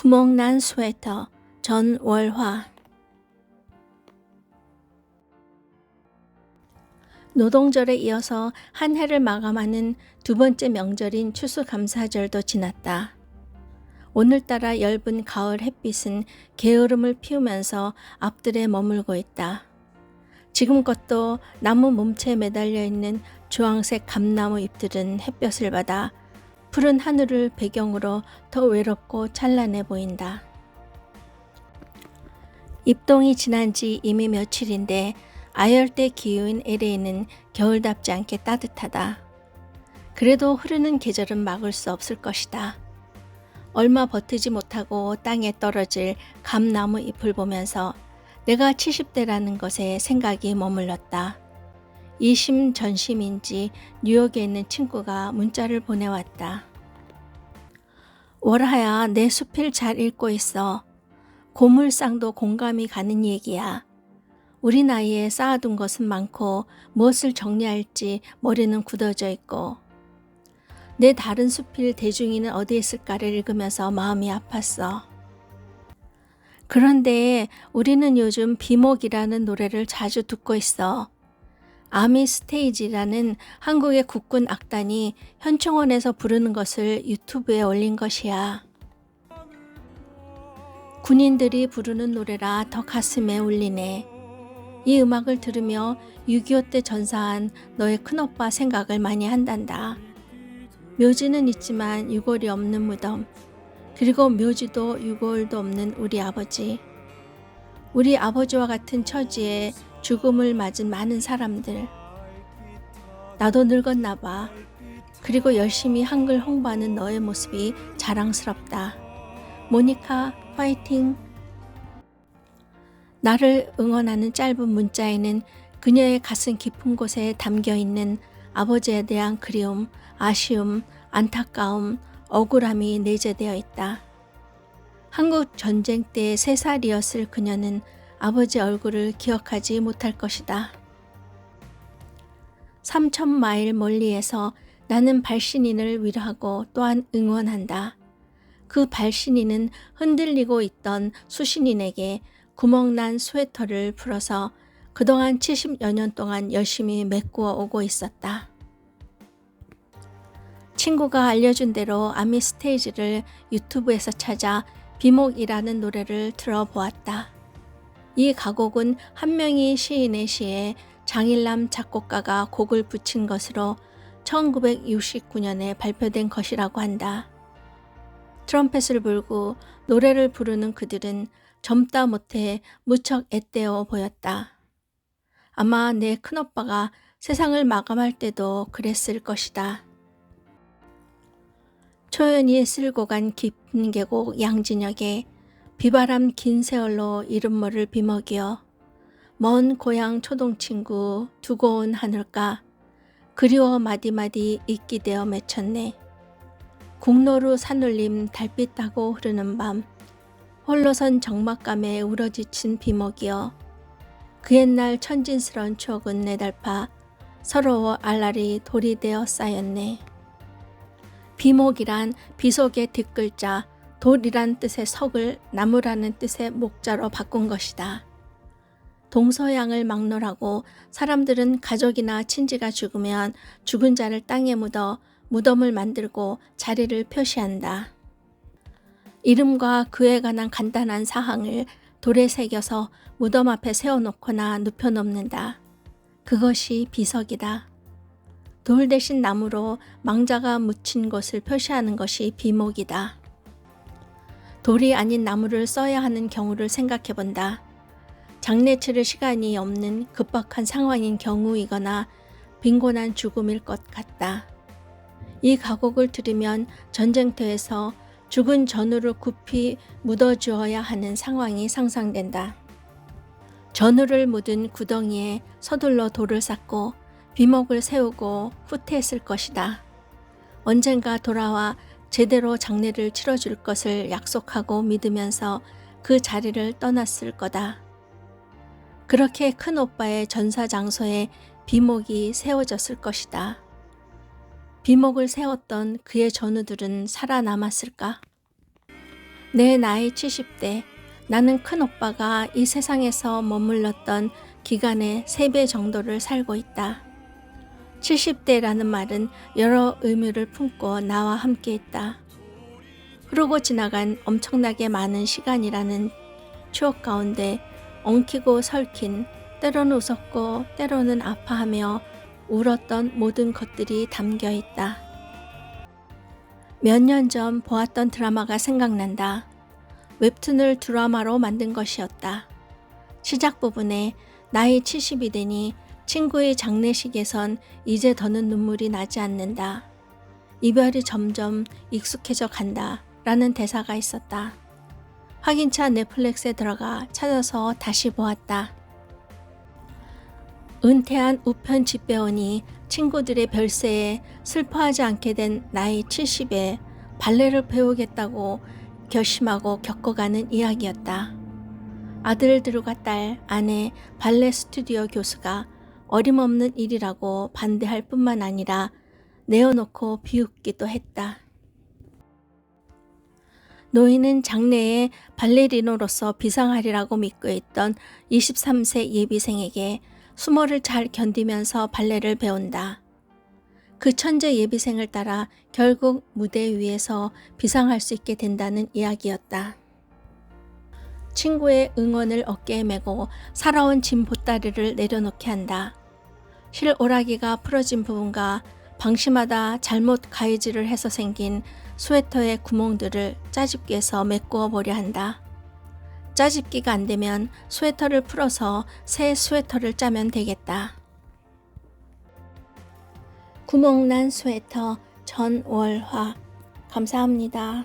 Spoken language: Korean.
구멍난 스웨터 전월화 노동절에 이어서 한 해를 마감하는 두 번째 명절인 추수감사절도 지났다. 오늘따라 엷은 가을 햇빛은 게으름을 피우면서 앞들에 머물고 있다. 지금껏도 나무 몸체에 매달려 있는 주황색 감나무 잎들은 햇볕을 받아 푸른 하늘을 배경으로 더 외롭고 찬란해 보인다. 입동이 지난 지 이미 며칠인데 아열대 기후인 LA는 겨울답지 않게 따뜻하다. 그래도 흐르는 계절은 막을 수 없을 것이다. 얼마 버티지 못하고 땅에 떨어질 감나무 잎을 보면서 내가 70대라는 것에 생각이 머물렀다. 이심 전심인지 뉴욕에 있는 친구가 문자를 보내왔다. 월하야, 내 수필 잘 읽고 있어. 고물상도 공감이 가는 얘기야. 우리 나이에 쌓아둔 것은 많고 무엇을 정리할지 머리는 굳어져 있고 내 다른 수필 대중이는 어디에 있을까를 읽으면서 마음이 아팠어. 그런데 우리는 요즘 비목이라는 노래를 자주 듣고 있어. 아미 스테이지라는 한국의 국군 악단이 현충원에서 부르는 것을 유튜브에 올린 것이야. 군인들이 부르는 노래라 더 가슴에 울리네. 이 음악을 들으며 6.25 때 전사한 너의 큰오빠 생각을 많이 한단다. 묘지는 있지만 유골이 없는 무덤, 그리고 묘지도 유골도 없는 우리 아버지. 우리 아버지와 같은 처지에 죽음을 맞은 많은 사람들. 나도 늙었나 봐. 그리고 열심히 한글 홍보하는 너의 모습이 자랑스럽다. 모니카, 파이팅! 나를 응원하는 짧은 문자에는 그녀의 가슴 깊은 곳에 담겨 있는 아버지에 대한 그리움, 아쉬움, 안타까움, 억울함이 내재되어 있다. 한국 전쟁 때세 살이었을 그녀는 아버지 얼굴을 기억하지 못할 것이다. 3천 마일 멀리에서 나는 발신인을 위로하고 또한 응원한다. 그 발신인은 흔들리고 있던 수신인에게 구멍난 스웨터를 풀어서 그동안 70여 년 동안 열심히 메꾸어 오고 있었다. 친구가 알려준 대로 아미 스테이지를 유튜브에서 찾아 비목이라는 노래를 들어보았다. 이 가곡은 한 명의 시인의 시에 장일남 작곡가가 곡을 붙인 것으로 1969년에 발표된 것이라고 한다. 트럼펫을 불고 노래를 부르는 그들은 젊다 못해 무척 앳되어 보였다. 아마 내 큰오빠가 세상을 마감할 때도 그랬을 것이다. 초연이 쓸고 간 깊은 계곡 양진역에 비바람 긴 세월로 이름모를 비먹이어 먼 고향 초동친구 두고 온 하늘가 그리워 마디마디 잊기 되어 맺혔네. 국로로 산울림 달빛 따고 흐르는 밤 홀로선 적막감에 우러지친 비먹이여 그 옛날 천진스런 추억은 내달파 서러워 알랄이 돌이 되어 쌓였네. 비목이란 비속의 뒷글자 돌이란 뜻의 석을 나무라는 뜻의 목자로 바꾼 것이다. 동서양을 막론하고 사람들은 가족이나 친지가 죽으면 죽은 자를 땅에 묻어 무덤을 만들고 자리를 표시한다. 이름과 그에 관한 간단한 사항을 돌에 새겨서 무덤 앞에 세워놓거나 눕혀놓는다. 그것이 비석이다. 돌 대신 나무로 망자가 묻힌 것을 표시하는 것이 비목이다. 돌이 아닌 나무를 써야 하는 경우를 생각해 본다. 장례 치를 시간이 없는 급박한 상황인 경우이거나 빈곤한 죽음일 것 같다. 이 가곡을 들으면 전쟁터에서 죽은 전우를 kup이 묻어 주어야 하는 상황이 상상된다. 전우를 묻은 구덩이에 서둘러 돌을 쌓고 비목을 세우고 후퇴했을 것이다. 언젠가 돌아와 제대로 장례를 치러줄 것을 약속하고 믿으면서 그 자리를 떠났을 거다. 그렇게 큰 오빠의 전사 장소에 비목이 세워졌을 것이다. 비목을 세웠던 그의 전우들은 살아남았을까? 내 나이 70대, 나는 큰 오빠가 이 세상에서 머물렀던 기간의 3배 정도를 살고 있다. 70대라는 말은 여러 의미를 품고 나와 함께 있다. 흐르고 지나간 엄청나게 많은 시간이라는 추억 가운데 엉키고 설킨, 때로는 웃었고 때로는 아파하며 울었던 모든 것들이 담겨 있다. 몇 년 전 보았던 드라마가 생각난다. 웹툰을 드라마로 만든 것이었다. 시작 부분에 나이 70이 되니 친구의 장례식에선 이제 더는 눈물이 나지 않는다. 이별이 점점 익숙해져 간다. 라는 대사가 있었다. 확인차 넷플릭스에 들어가 찾아서 다시 보았다. 은퇴한 우편 집배원이 친구들의 별세에 슬퍼하지 않게 된 나이 70에 발레를 배우겠다고 결심하고 겪어가는 이야기였다. 아들들과 딸, 아내, 발레 스튜디오 교수가 어림없는 일이라고 반대할 뿐만 아니라 내어놓고 비웃기도 했다. 노인은 장래에 발레리노로서 비상하리라고 믿고 있던 23세 예비생에게 수모를 잘 견디면서 발레를 배운다. 그 천재 예비생을 따라 결국 무대 위에서 비상할 수 있게 된다는 이야기였다. 친구의 응원을 어깨에 메고 살아온 짐 보따리를 내려놓게 한다. 실 오라기가 풀어진 부분과 방심하다 잘못 가위질을 해서 생긴 스웨터의 구멍들을 짜집기에서 메꾸어 보려 한다. 짜집기가 안 되면 스웨터를 풀어서 새 스웨터를 짜면 되겠다. 구멍난 스웨터 전월화 감사합니다.